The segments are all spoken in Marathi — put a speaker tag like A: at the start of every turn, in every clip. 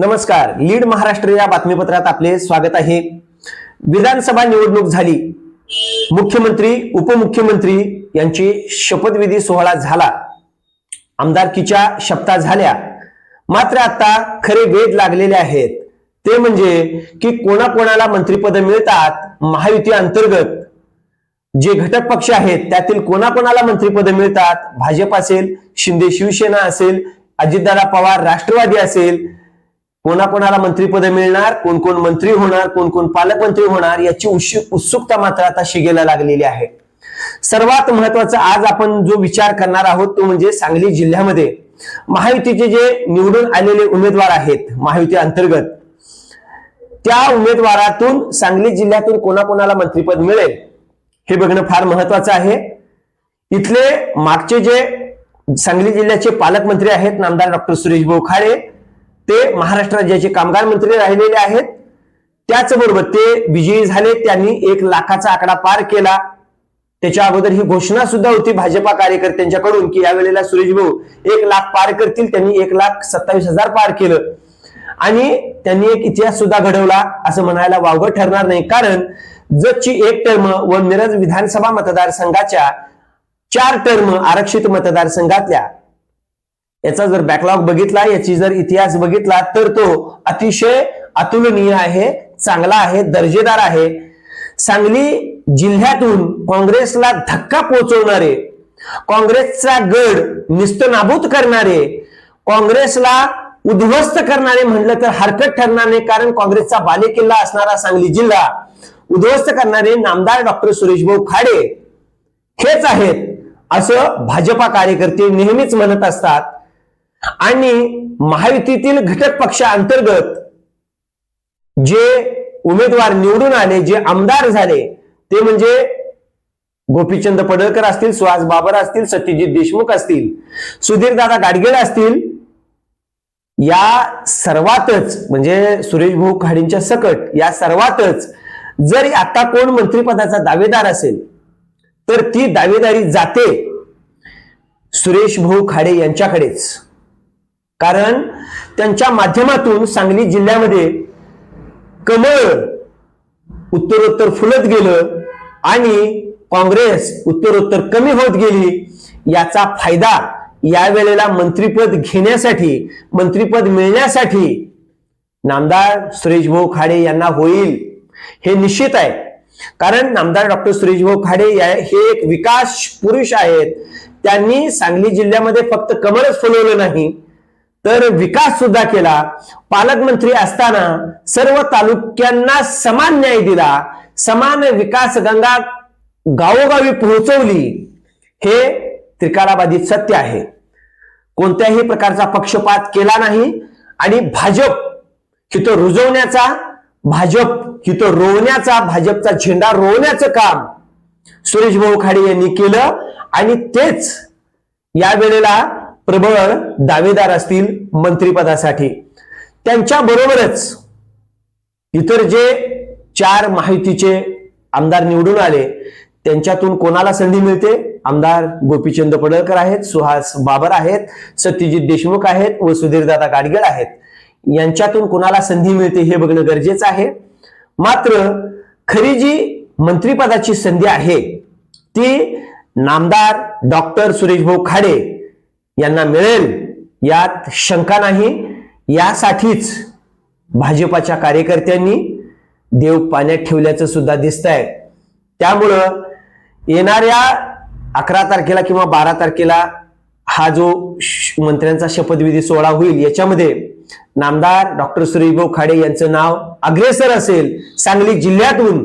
A: नमस्कार. लीड महाराष्ट्र या बातमीपत्रात आपले स्वागत आहे. विधानसभा निवडणूक झाली. मुख्यमंत्री उपमुख्यमंत्री यांची शपथविधी सोहळा झाला. आमदारकीच्या शपथा झाल्या. मात्र आता खरे वेध लागलेले आहेत. ते म्हणजे की कोणाकोणाला मंत्रिपद मिळतात महायुती अंतर्गत. जे घटक पक्ष आहेत त्यातील कोणाकोणाला मंत्रिपद मिळतात? भाजप असेल शिंदे शिवसेना असेल अजितदादा पवार राष्ट्रवादी असेल कोणाकोणाला मंत्रीपद मिळणार कोण कोण मंत्री होणार कोण कोण पालकमंत्री होणार याची उशी- उत्सुकता मात्र आता शिगेला लागलेली आहे. सर्वात महत्त्वाचा आज आपण जो विचार करणार आहोत तो म्हणजे सांगली जिल्ह्यामध्ये महायुतीचे जे निवडून आलेले उमेदवार आहेत महायुती अंतर्गत त्या उमेदवारातून सांगली जिल्ह्यातून कोणाकोणाला मंत्रीपद मिळेल हे बघणं फार महत्वाचं आहे. इथले मागचे जे सांगली जिल्ह्याचे पालकमंत्री आहेत नामदार डॉक्टर सुरेश भाऊ खाडे ते महाराष्ट्र राज्याचे कामगार मंत्री राहिलेले आहेत. त्याचबरोबर ते विजयी झाले त्यांनी एक लाखाचा आकडा पार केला. त्याच्या अगोदर ही घोषणा सुद्धा होती भाजपा कार्यकर्त्यांच्याकडून की यावेळेला सुरेश भाऊ एक लाख पार करतील त्यांनी एक लाख सत्तावीस हजार पार केलं. आणि त्यांनी एक इतिहास सुद्धा घडवला असं म्हणायला वावगं ठरणार नाही. कारण जतची एक टर्म व मिरज विधानसभा मतदारसंघाच्या चार टर्म आरक्षित मतदारसंघातल्या याचा जर बॅकलॉग बघितला याची जर इतिहास बघितला तर तो अतिशय अतुलनीय आहे चांगला आहे दर्जेदार आहे. सांगली जिल्ह्यातून काँग्रेसला धक्का पोहोचवणारे काँग्रेसचा गड निस्तनाबूत करणारे काँग्रेसला उद्ध्वस्त करणारे म्हणलं तर हरकत ठरणार नाही कारण काँग्रेसचा बालेकिल्ला असणारा सांगली जिल्हा उद्ध्वस्त करणारे नामदार डॉक्टर सुरेशभाऊ खाडे हेच आहेत असं भाजपा कार्यकर्ते नेहमीच म्हणत असतात. आणि महायुतीतील घटक पक्षांतर्गत जे उमेदवार निवडून आले जे आमदार झाले ते म्हणजे गोपीचंद पडळकर असतील सुहास बाबर असतील सत्यजित देशमुख असतील सुधीरदादा गाडगेळ असतील या सर्वातच म्हणजे सुरेश भाऊ खाडींच्या सकट या सर्वातच जर आता कोण मंत्रिपदाचा दावेदार असेल तर ती दावेदारी जाते सुरेश भाऊ खाडे यांच्याकडेच. कारण त्यांच्या माध्यमातून सांगली जिल्ह्यामध्ये कमळ उत्तरोत्तर फुलत गेलं आणि काँग्रेस उत्तरोत्तर कमी होत गेली. याचा फायदा यावेळेला मंत्रीपद घेण्यासाठी मंत्रीपद मिळण्यासाठी नामदार सुरेशभाऊ खाडे यांना होईल हे निश्चित आहे. कारण नामदार डॉक्टर सुरेशभाऊ खाडे या- हे एक विकास पुरुष आहेत. त्यांनी सांगली जिल्ह्यामध्ये फक्त कमळच फुलवलं नाही तर विकास सुद्धा केला. पालकमंत्री असताना सर्व तालुक्यांना समान न्याय दिला. समान विकास गंगा गावोगावी पोहोचवली. हे त्रिकालाबाधित सत्य आहे. कोणत्याही प्रकारचा पक्षपात केला नाही आणि भाजप हिथं रुजवण्याचा भाजप हिथं रोवण्याचा भाजपचा झेंडा रोवण्याचं काम सुरेश भाऊ खाडे यांनी केलं आणि तेच या वेळेला प्रबळ दावेदार असतील मंत्रिपदासाठी. त्यांच्या बरोबरच इतर जे चार माहितीचे आमदार निवडून आले त्यांच्यातून कोणाला संधी मिळते? आमदार गोपीचंद पडळकर आहेत सुहास बाबर आहेत सत्यजित देशमुख आहेत व सुधीरदादा गाडगेळ आहेत. यांच्यातून कोणाला संधी मिळते हे बघणं गरजेचं आहे. मात्र खरी जी मंत्रिपदाची संधी आहे ती नामदार डॉक्टर सुरेशभाऊ खाडे यांना मिळेल यात शंका नाही. यासाठीच भाजपाच्या कार्यकर्त्यांनी देव पाण्यात ठेवल्याचं सुद्धा दिसत आहे त्यामुळं येणाऱ्या अकरा तारखेला किंवा बारा तारखेला हा जो श- मंत्र्यांचा शपथविधी सोहळा होईल याच्यामध्ये नामदार डॉक्टर सुरेशभाऊ खाडे यांचं नाव अग्रेसर असेल सांगली जिल्ह्यातून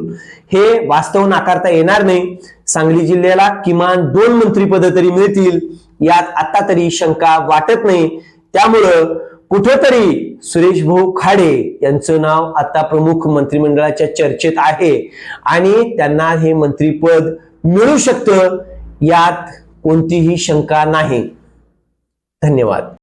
A: हे वास्तव नाकारता येणार नाही. सांगली जिल्ह्याला किमान दोन मंत्रीपद तरी मिळतील. यात आता तरी शंका वाटत नाही. त्यामुळं कुठंतरी सुरेश भाऊ खाडे यांचं नाव आता प्रमुख मंत्रिमंडळाच्या चर्चेत आहे. आणि त्यांना हे मंत्रीपद मिळू शकतं यात कोणतीही शंका नाही. धन्यवाद.